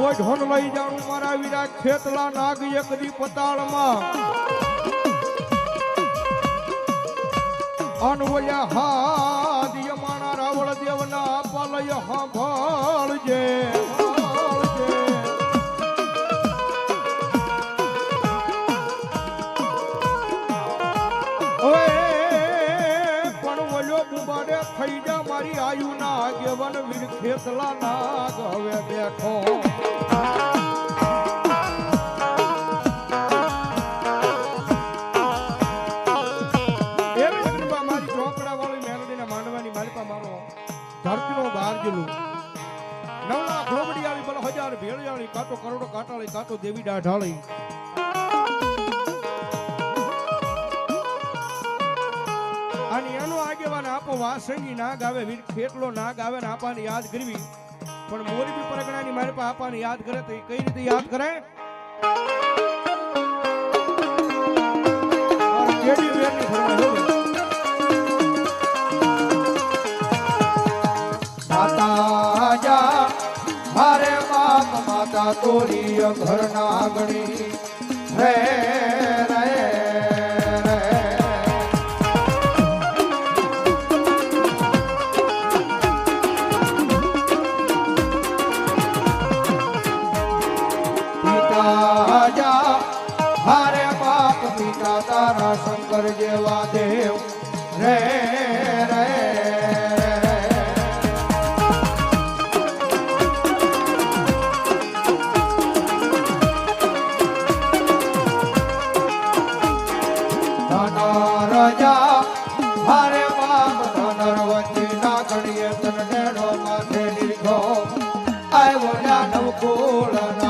કોઈ ઢોન લઈ જાણું, મારા વીરા ખેતલા નાગ એકદી પતાળમાં. અનવલ્યા હાથ યમાણા રાવળ દેવના પાલય સાંભળજે મારી આયુ ના આગેવન વીર નાગ. હવે ધરતીનો બહાર જેલું. નવલા ઘોબડી આવી ભલે હજાર ભેળિયાળી, કાંટો કરોડો કાંટાળી, કાંટો દેવી દાઢાળી. લોકો વાસંગી ના ગાવે ખેટલો ના ગાવે ને આપાને યાદ કરવી. પણ મોરબી પરગણાની મારી પાસે આપાને યાદ કરે તો કઈ રીતે યાદ કરે? કેડી વેરની ફરમાઈ મારે બાપ ઘરના ગણી રે તારા શંકર જેવા દેવ. રે રે હારે બાપ ધનરવતી ના ગણીએ તન આવ્યો નવકુળ નાગન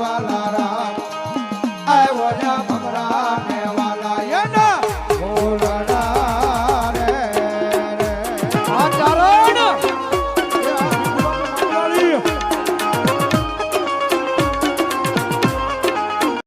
la la